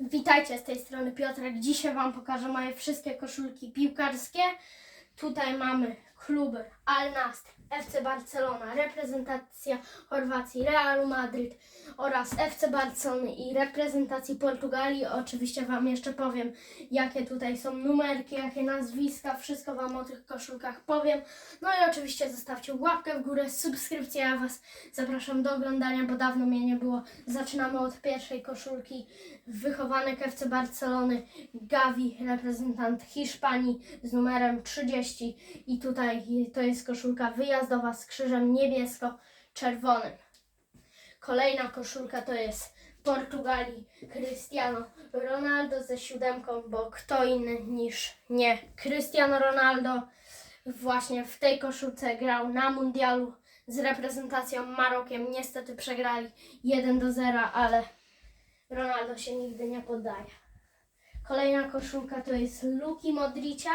Witajcie z tej strony Piotrek. Dzisiaj Wam pokażę moje wszystkie koszulki piłkarskie. Tutaj mamy kluby Al Nassr, FC Barcelona, reprezentacja Chorwacji, Realu Madryt oraz FC Barcelony i reprezentacji Portugalii. Oczywiście Wam jeszcze powiem, jakie tutaj są numerki, jakie nazwiska, wszystko Wam o tych koszulkach powiem. No i oczywiście zostawcie łapkę w górę, subskrypcję. Ja Was zapraszam do oglądania, bo dawno mnie nie było. Zaczynamy od pierwszej koszulki. Wychowanek FC Barcelony, Gavi, reprezentant Hiszpanii z numerem 30 i tutaj to jest koszulka wyjazdowa z krzyżem niebiesko-czerwonym. Kolejna koszulka to jest Portugalii Cristiano Ronaldo ze siódemką, bo kto inny niż nie Cristiano Ronaldo właśnie w tej koszulce grał na mundialu z reprezentacją Marokiem. Niestety przegrali 1 do 0, ale Ronaldo się nigdy nie poddaje. Kolejna koszulka to jest Luki Modricia.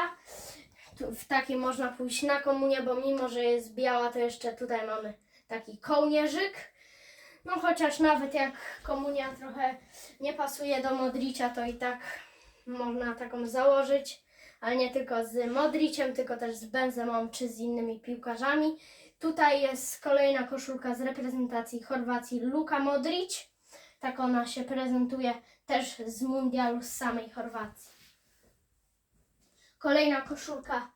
W takiej można pójść na komunię, bo mimo, że jest biała, to jeszcze tutaj mamy taki kołnierzyk. No chociaż nawet jak komunia trochę nie pasuje do Modricia, to i tak można taką założyć. Ale nie tylko z Modriciem, tylko też z Benzemą czy z innymi piłkarzami. Tutaj jest kolejna koszulka z reprezentacji Chorwacji Luka Modric. Tak ona się prezentuje też z mundialu z samej Chorwacji. Kolejna koszulka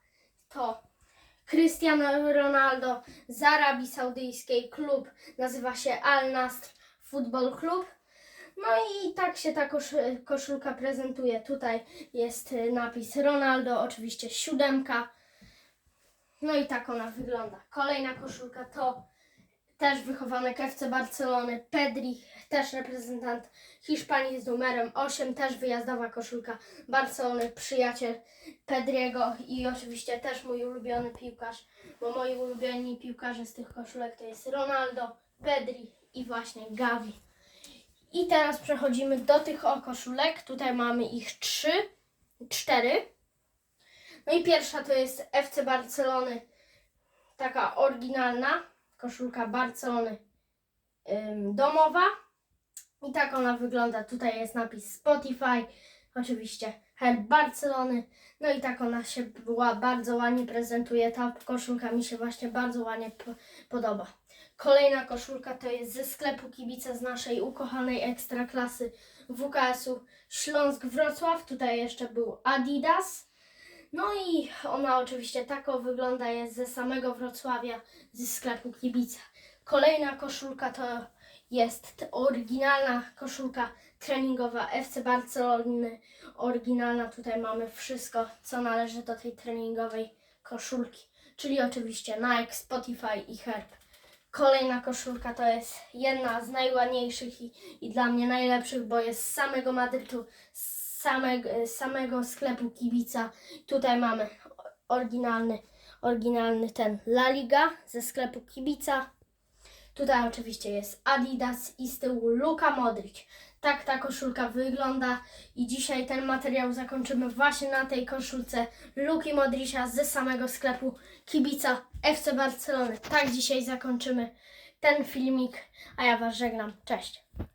to Cristiano Ronaldo z Arabii Saudyjskiej. Klub nazywa się Al Nassr Football Club. No i tak się ta kosz, koszulka prezentuje. Tutaj jest y, napis Ronaldo, oczywiście siódemka. No i tak ona wygląda. Kolejna koszulka to też wychowanek FC Barcelony, Pedri, też reprezentant Hiszpanii z numerem 8, też wyjazdowa koszulka Barcelony, przyjaciel Pedriego i oczywiście też mój ulubiony piłkarz, bo moi ulubieni piłkarze z tych koszulek to jest Ronaldo, Pedri i właśnie Gavi. I teraz przechodzimy do tych o koszulek. Tutaj mamy ich trzy, cztery. No i pierwsza to jest FC Barcelony, taka oryginalna koszulka Barcelony ym, domowa. I tak ona wygląda. Tutaj jest napis Spotify, oczywiście herb Barcelony. No i tak ona się była, bardzo ładnie prezentuje. Ta koszulka mi się właśnie bardzo ładnie po, podoba. Kolejna koszulka to jest ze sklepu kibica z naszej ukochanej ekstraklasy WKS-u Śląsk Wrocław. Tutaj jeszcze był Adidas. No i ona oczywiście tako wygląda, jest ze samego Wrocławia, ze sklepu kibica. Kolejna koszulka to jest oryginalna koszulka treningowa FC Barcelony. Oryginalna, tutaj mamy wszystko, co należy do tej treningowej koszulki, czyli oczywiście Nike, Spotify i Herb. Kolejna koszulka to jest jedna z najładniejszych i, i dla mnie najlepszych, bo jest z samego Madrytu, z samego, samego sklepu kibica. Tutaj mamy oryginalny, oryginalny ten La Liga ze sklepu kibica. Tutaj oczywiście jest Adidas i z tyłu Luka Modric. Tak ta koszulka wygląda i dzisiaj ten materiał zakończymy właśnie na tej koszulce Luki Modricia ze samego sklepu kibica FC Barcelony. Tak dzisiaj zakończymy ten filmik, a ja Was żegnam. Cześć!